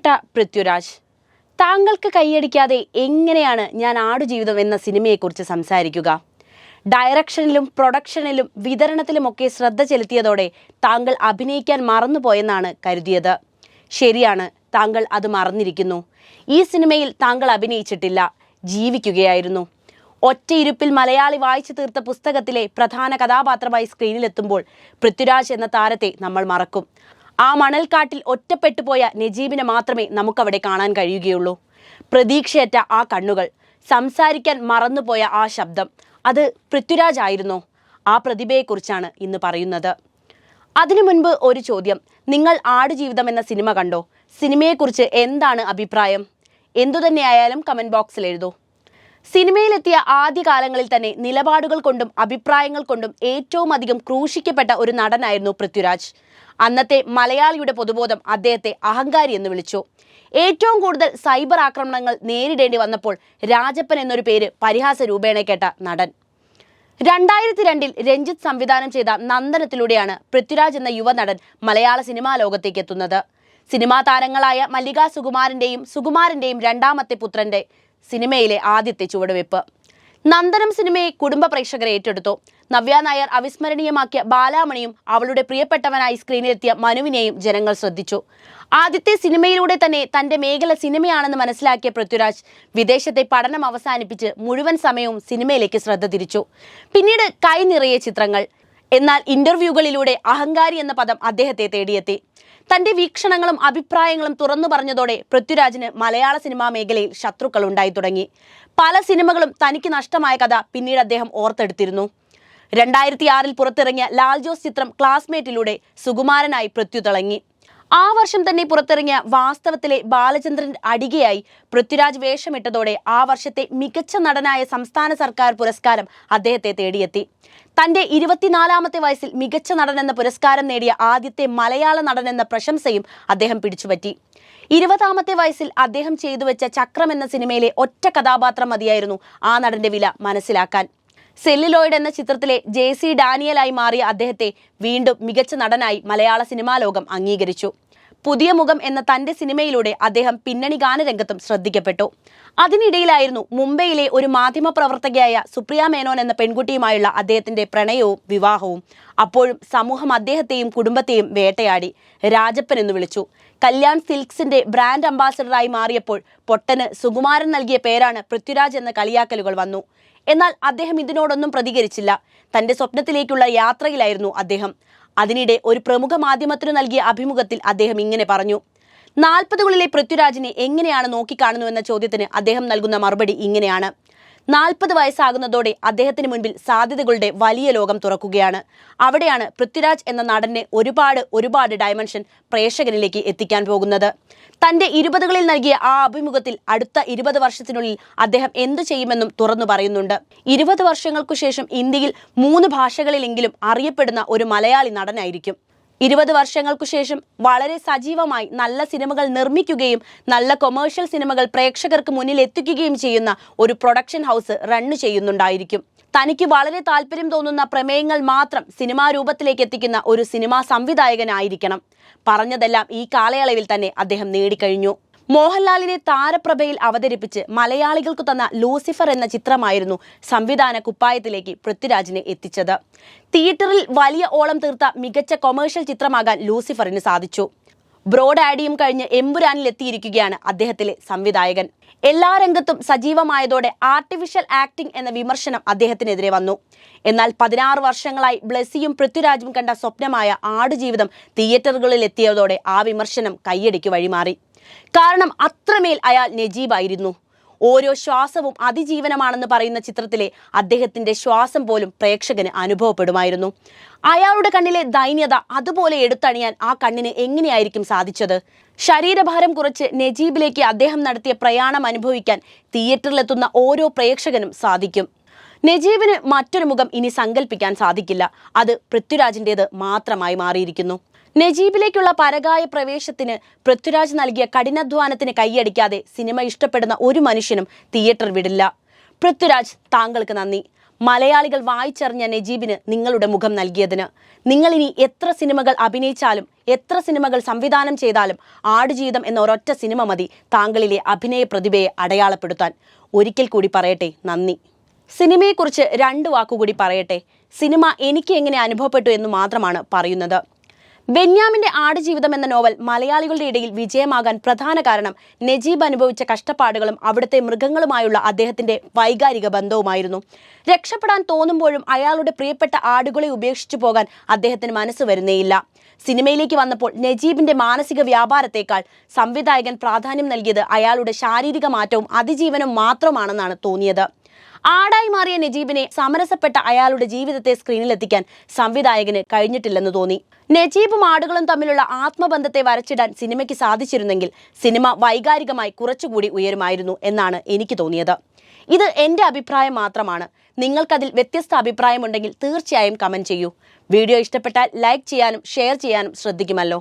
പ്രിയപ്പെട്ട പൃഥ്വിരാജ്. താങ്കൾക്ക് കൈയടിക്കാതെ എങ്ങനെയാണ് ഞാൻ ആടുജീവിതം എന്ന സിനിമയെക്കുറിച്ച് സംസാരിക്കുക? ഡയറക്ഷനിലും പ്രൊഡക്ഷനിലും വിതരണത്തിലുമൊക്കെ ശ്രദ്ധ ചെലുത്തിയതോടെ താങ്കൾ അഭിനയിക്കാൻ മറന്നുപോയെന്നാണ് കരുതിയത്. ശരിയാണ് താങ്കൾ അത് മറന്നിരിക്കുന്നു. ഈ സിനിമയിൽ താങ്കൾ അഭിനയിച്ചിട്ടില്ല ജീവിക്കുകയായിരുന്നു. ഒറ്റയിരുപ്പിൽ മലയാളി വായിച്ചു തീർത്ത പുസ്തകത്തിലെ പ്രധാന കഥാപാത്രമായി സ്ക്രീനിലെത്തുമ്പോൾ പൃഥ്വിരാജ് എന്ന താരത്തെ നമ്മൾ മറക്കും. ആ മണൽക്കാട്ടിൽ ഒറ്റപ്പെട്ടു പോയ നജീബിനെ മാത്രമേ നമുക്കവിടെ കാണാൻ കഴിയുകയുള്ളൂ. പ്രതീക്ഷയറ്റ ആ കണ്ണുകൾ സംസാരിക്കാൻ മറന്നുപോയ ആ ശബ്ദം അത് പൃഥ്വിരാജ് ആയിരുന്നോ ആ പ്രതിഭയെക്കുറിച്ചാണ് ഇന്ന് പറയുന്നത്. അതിനു മുൻപ് ഒരു ചോദ്യം നിങ്ങൾ ആടുജീവിതം എന്ന സിനിമ കണ്ടോ? സിനിമയെക്കുറിച്ച് എന്താണ് അഭിപ്രായം? എന്തുതന്നെയായാലും കമന്റ് ബോക്സിൽ എഴുതൂ. സിനിമയിലെത്തിയ ആദ്യകാലങ്ങളിൽ തന്നെ നിലപാടുകൾ കൊണ്ടും അഭിപ്രായങ്ങൾ കൊണ്ടും ഏറ്റവും അധികം ക്രൂശിക്കപ്പെട്ട ഒരു നടനായിരുന്നു പൃഥ്വിരാജ്. അന്നത്തെ മലയാളിയുടെ പൊതുബോധം അദ്ദേഹത്തെ അഹങ്കാരി എന്ന് വിളിച്ചു. ഏറ്റവും കൂടുതൽ സൈബർ ആക്രമണങ്ങൾ നേരിടേണ്ടി വന്നപ്പോൾ രാജപ്പൻ എന്നൊരു പേര് പരിഹാസ രൂപേണ കേട്ട നടൻ. രണ്ടായിരത്തി രണ്ടിൽ രഞ്ജിത്ത് സംവിധാനം ചെയ്ത നന്ദനത്തിലൂടെയാണ് പൃഥ്വിരാജ് എന്ന യുവനടൻ മലയാള സിനിമാ ലോകത്തേക്ക് എത്തുന്നത്. സിനിമാ താരങ്ങളായ മല്ലിക സുകുമാരന്റെയും സുകുമാരന്റെയും രണ്ടാമത്തെ പുത്രന്റെ സിനിമയിലെ ആദ്യത്തെ ചുവടുവെപ്പ് നന്ദനം സിനിമയെ കുടുംബ പ്രേക്ഷകരെ ഏറ്റെടുത്തു. നവ്യ നായർ അവിസ്മരണീയമാക്കിയ ബാലാമണിയും അവളുടെ പ്രിയപ്പെട്ടവനായി സ്ക്രീനിലെത്തിയ മനുവിനെയും ജനങ്ങൾ ശ്രദ്ധിച്ചു. ആദ്യത്തെ സിനിമയിലൂടെ തന്നെ തന്റെ മേഖല സിനിമയാണെന്ന് മനസ്സിലാക്കിയ പൃഥ്വിരാജ് വിദേശത്തെ പഠനം അവസാനിപ്പിച്ച് മുഴുവൻ സമയവും സിനിമയിലേക്ക് ശ്രദ്ധ തിരിച്ചു. പിന്നീട് കൈ ചിത്രങ്ങൾ. എന്നാൽ ഇന്റർവ്യൂകളിലൂടെ അഹങ്കാരി എന്ന പദം അദ്ദേഹത്തെ തേടിയെത്തി. തന്റെ വീക്ഷണങ്ങളും അഭിപ്രായങ്ങളും തുറന്നു പറഞ്ഞതോടെ പൃഥ്വിരാജിന് മലയാള സിനിമാ മേഖലയിൽ ശത്രുക്കൾ ഉണ്ടായി തുടങ്ങി. പല സിനിമകളും തനിക്ക് നഷ്ടമായ കഥ പിന്നീട് അദ്ദേഹം ഓർത്തെടുത്തിരുന്നു. രണ്ടായിരത്തി ആറിൽ പുറത്തിറങ്ങിയ ലാൽ ജോസ് ചിത്രം ക്ലാസ്മേറ്റിലൂടെ സുകുമാരനായി പൃഥ്വി തിളങ്ങി. ആ വർഷം തന്നെ പുറത്തിറങ്ങിയ വാസ്തവത്തിലെ ബാലചന്ദ്രൻ അടികയായി. പൃഥ്വിരാജ് വേഷമിട്ടതോടെ ആ വർഷത്തെ മികച്ച നടനായ സംസ്ഥാന സർക്കാർ പുരസ്കാരം അദ്ദേഹത്തെ തേടിയെത്തി. തന്റെ ഇരുപത്തിനാലാമത്തെ വയസ്സിൽ മികച്ച നടൻ എന്ന പുരസ്കാരം നേടിയ ആദ്യത്തെ മലയാള നടൻ എന്ന പ്രശംസയും അദ്ദേഹം പിടിച്ചുപറ്റി. ഇരുപതാമത്തെ വയസ്സിൽ അദ്ദേഹം ചെയ്തു വെച്ച ചക്രം എന്ന സിനിമയിലെ ഒറ്റ കഥാപാത്രം മതിയായിരുന്നു ആ നടന്റെ വില മനസ്സിലാക്കാൻ. സെല്ലിലോയിഡ് എന്ന ചിത്രത്തിലെ ജെ സി ഡാനിയലായി മാറിയ അദ്ദേഹത്തെ വീണ്ടും മികച്ച നടനായി മലയാള സിനിമാ ലോകം അംഗീകരിച്ചു. പുതിയ മുഖം എന്ന തന്റെ സിനിമയിലൂടെ അദ്ദേഹം പിന്നണി ഗാനരംഗത്തും ശ്രദ്ധിക്കപ്പെട്ടു. അതിനിടയിലായിരുന്നു മുംബൈയിലെ ഒരു മാധ്യമപ്രവർത്തകയായ സുപ്രിയ മേനോൻ എന്ന പെൺകുട്ടിയുമായുള്ള അദ്ദേഹത്തിന്റെ പ്രണയവും വിവാഹവും. അപ്പോഴും സമൂഹം അദ്ദേഹത്തെയും കുടുംബത്തെയും വേട്ടയാടി. രാജപ്പൻ എന്ന് വിളിച്ചു. കല്യാൺ സിൽക്സിന്റെ ബ്രാൻഡ് അംബാസഡറായി മാറിയപ്പോൾ പൊട്ടന് സുകുമാരൻ നൽകിയ പേരാണ് പൃഥ്വിരാജ് എന്ന കളിയാക്കലുകൾ വന്നു. എന്നാൽ അദ്ദേഹം ഇതിനോടൊന്നും പ്രതികരിച്ചില്ല. തന്റെ സ്വപ്നത്തിലേക്കുള്ള യാത്രയിലായിരുന്നു അദ്ദേഹം. അതിനിടെ ഒരു പ്രമുഖ മാധ്യമത്തിനു നൽകിയ അഭിമുഖത്തിൽ അദ്ദേഹം ഇങ്ങനെ പറഞ്ഞു. നാൽപ്പതുകളിലെ പൃഥ്വിരാജിനെ എങ്ങനെയാണ് നോക്കിക്കാണുന്നു എന്ന ചോദ്യത്തിന് അദ്ദേഹം നൽകുന്ന മറുപടി ഇങ്ങനെയാണ്. നാൽപ്പത് വയസ്സാകുന്നതോടെ അദ്ദേഹത്തിന് മുൻപിൽ സാധ്യതകളുടെ വലിയ ലോകം തുറക്കുകയാണ്. അവിടെയാണ് പൃഥ്വിരാജ് എന്ന നടനെ ഒരുപാട് ഒരുപാട് ഡയമെൻഷൻ പ്രേക്ഷകരിലേക്ക് എത്തിക്കാൻ പോകുന്നത്. തന്റെ ഇരുപതുകളിൽ നൽകിയ ആ അഭിമുഖത്തിൽ അടുത്ത ഇരുപത് വർഷത്തിനുള്ളിൽ അദ്ദേഹം എന്തു ചെയ്യുമെന്നും തുറന്നു പറയുന്നുണ്ട്. ഇരുപത് വർഷങ്ങൾക്കു ശേഷം ഇന്ത്യയിൽ മൂന്ന് ഭാഷകളിലെങ്കിലും അറിയപ്പെടുന്ന ഒരു മലയാളി നടനായിരിക്കും. ഇരുപത് വർഷങ്ങൾക്കു ശേഷം വളരെ സജീവമായി നല്ല സിനിമകൾ നിർമ്മിക്കുകയും നല്ല കൊമേഴ്ഷ്യൽ സിനിമകൾ പ്രേക്ഷകർക്ക് മുന്നിൽ എത്തിക്കുകയും ചെയ്യുന്ന ഒരു പ്രൊഡക്ഷൻ ഹൗസ് റണ്ണ് ചെയ്യുന്നുണ്ടായിരിക്കും. തനിക്ക് വളരെ താല്പര്യം തോന്നുന്ന പ്രമേയങ്ങൾ മാത്രം സിനിമാ രൂപത്തിലേക്ക് എത്തിക്കുന്ന ഒരു സിനിമാ സംവിധായകനായിരിക്കണം. പറഞ്ഞതെല്ലാം ഈ കാലയളവിൽ തന്നെ അദ്ദേഹം നേടിക്കഴിഞ്ഞു. മോഹൻലാലിനെ താരപ്രഭയിൽ അവതരിപ്പിച്ച് മലയാളികൾക്ക് തന്ന ലൂസിഫർ എന്ന ചിത്രമായിരുന്നു സംവിധാന കുപ്പായത്തിലേക്ക് പൃഥ്വിരാജിനെ എത്തിച്ചത്. തിയേറ്ററിൽ വലിയ ഓളം തീർത്ത മികച്ച കൊമേഴ്ഷ്യൽ ചിത്രമാകാൻ ലൂസിഫറിന് സാധിച്ചു. ബ്രോഡ് ആഡിയും കഴിഞ്ഞ് എമ്പുരാനിൽ എത്തിയിരിക്കുകയാണ് അദ്ദേഹത്തിലെ സംവിധായകൻ. എല്ലാ രംഗത്തും സജീവമായതോടെ ആർട്ടിഫിഷ്യൽ ആക്ടിംഗ് എന്ന വിമർശനം അദ്ദേഹത്തിനെതിരെ വന്നു. എന്നാൽ പതിനാറ് വർഷങ്ങളായി ബ്ലെസ്സിയും പൃഥ്വിരാജും കണ്ട സ്വപ്നമായ ആടുജീവിതം തിയേറ്ററുകളിൽ എത്തിയതോടെ ആ വിമർശനം കയ്യടിക്ക് വഴിമാറി. കാരണം അത്രമേൽ അയാൾ നജീബായിരുന്നു. ഓരോ ശ്വാസവും അതിജീവനമാണെന്ന് പറയുന്ന ചിത്രത്തിലെ അദ്ദേഹത്തിന്റെ ശ്വാസം പോലും പ്രേക്ഷകന് അനുഭവപ്പെടുമായിരുന്നു. അയാളുടെ കണ്ണിലെ ദൈന്യത അതുപോലെ എടുത്തണിയാൻ ആ കണ്ണിന് എങ്ങനെയായിരിക്കും സാധിച്ചത്? ശരീരഭാരം കുറച്ച് നജീബിലേക്ക് അദ്ദേഹം നടത്തിയ പ്രയാണം അനുഭവിക്കാൻ തിയേറ്ററിലെത്തുന്ന ഓരോ പ്രേക്ഷകനും സാധിക്കും. നജീബിന് മറ്റൊരു മുഖം ഇനി സങ്കല്പിക്കാൻ സാധിക്കില്ല. അത് പൃഥ്വിരാജിന്റെത് മാത്രമായി മാറിയിരിക്കുന്നു. നജീബിലേക്കുള്ള പരകായ പ്രവേശത്തിന് പൃഥ്വിരാജ് നൽകിയ കഠിനാധ്വാനത്തിന് കൈയടിക്കാതെ സിനിമ ഇഷ്ടപ്പെടുന്ന ഒരു മനുഷ്യനും തിയേറ്റർ വിടില്ല. പൃഥ്വിരാജ് താങ്കൾക്ക് നന്ദി. മലയാളികൾ വായിച്ചറിഞ്ഞ നജീബിന് നിങ്ങളുടെ മുഖം നൽകിയതിന്. നിങ്ങൾ ഇനി എത്ര സിനിമകൾ അഭിനയിച്ചാലും എത്ര സിനിമകൾ സംവിധാനം ചെയ്താലും ആടുജീവിതം എന്ന ഒരൊറ്റ സിനിമ മതി താങ്കളിലെ അഭിനയ പ്രതിഭയെ അടയാളപ്പെടുത്താൻ. ഒരിക്കൽ കൂടി പറയട്ടെ നന്ദി. സിനിമയെക്കുറിച്ച് രണ്ട് വാക്കുകൂടി പറയട്ടെ. സിനിമ എനിക്ക് എങ്ങനെ അനുഭവപ്പെട്ടു എന്ന് മാത്രമാണ് പറയുന്നത്. ബെന്യാമിന്റെ ആടുജീവിതം എന്ന നോവൽ മലയാളികളുടെ ഇടയിൽ വിജയമാകാൻ പ്രധാന കാരണം നജീബ് അനുഭവിച്ച കഷ്ടപ്പാടുകളും അവിടുത്തെ മൃഗങ്ങളുമായുള്ള അദ്ദേഹത്തിന്റെ വൈകാരിക ബന്ധവുമായിരുന്നു. രക്ഷപ്പെടാൻ തോന്നുമ്പോഴും അയാളുടെ പ്രിയപ്പെട്ട ആടുകളെ ഉപേക്ഷിച്ചു പോകാൻ അദ്ദേഹത്തിന് മനസ്സ് വരുന്നേയില്ല. സിനിമയിലേക്ക് വന്നപ്പോൾ നജീബിന്റെ മാനസിക വ്യാപാരത്തേക്കാൾ സംവിധായകൻ പ്രാധാന്യം നൽകിയത് അയാളുടെ ശാരീരിക മാറ്റവും അതിജീവനവും മാത്രമാണെന്നാണ് തോന്നിയത്. ആടായി മാറിയ നജീബിനെ സമരസപ്പെട്ട അയാളുടെ ജീവിതത്തെ സ്ക്രീനിലെത്തിക്കാൻ സംവിധായകന് കഴിഞ്ഞിട്ടില്ലെന്ന് തോന്നി. നജീബും ആടുകളും തമ്മിലുള്ള ആത്മബന്ധത്തെ വരച്ചിടാൻ സിനിമയ്ക്ക് സാധിച്ചിരുന്നെങ്കിൽ സിനിമ വൈകാരികമായി കുറച്ചുകൂടി ഉയരുമായിരുന്നു എന്നാണ് എനിക്ക് തോന്നിയത്. ഇത് എന്റെ അഭിപ്രായം മാത്രമാണ്. നിങ്ങൾക്കതിൽ വ്യത്യസ്ത അഭിപ്രായമുണ്ടെങ്കിൽ തീർച്ചയായും കമന്റ് ചെയ്യൂ. വീഡിയോ ഇഷ്ടപ്പെട്ടാൽ ലൈക്ക് ചെയ്യാനും ഷെയർ ചെയ്യാനും ശ്രദ്ധിക്കുമല്ലോ.